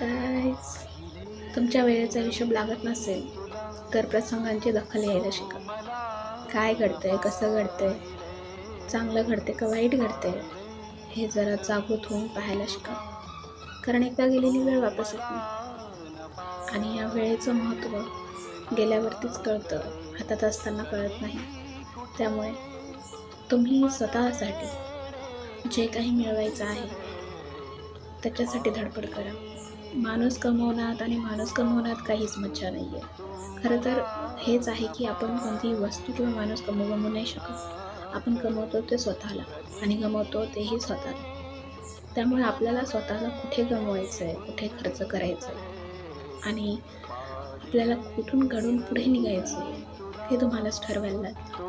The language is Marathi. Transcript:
गायज तुमच्या वेळेचा हिशोब लागत नसेल तर प्रसंगांची दखल घ्यायला शिका. काय घडतंय कसं घडतंय चांगलं घडते का वाईट घडते हे जरा जागृत होऊन पाहायला शिका. कारण एकदा गेलेली वेळ वापस येत नाही. आणि या वेळेचं महत्त्व गेल्यावरतीच कळतं हातात असताना कळत नाही. त्यामुळे तुम्ही स्वतःसाठी जे काही मिळवायचं आहे त्याच्यासाठी धडपड करा. माणूस कमवण्यात आणि माणूस कमवण्यात काहीच मज्जा नाही आहे खरं तर हेच आहे की आपण कोणतीही वस्तू किंवा माणूस कमवू नाही शकत. आपण कमवतो ते स्वतःला आणि गमवतो तेही स्वतःला. त्यामुळे आपल्याला स्वतःला कुठे गमवायचं आहे कुठे खर्च करायचं आहे आणि आपल्याला कुठून घडून पुढे निघायचं आहे हे तुम्हालाच ठरवायला लागतं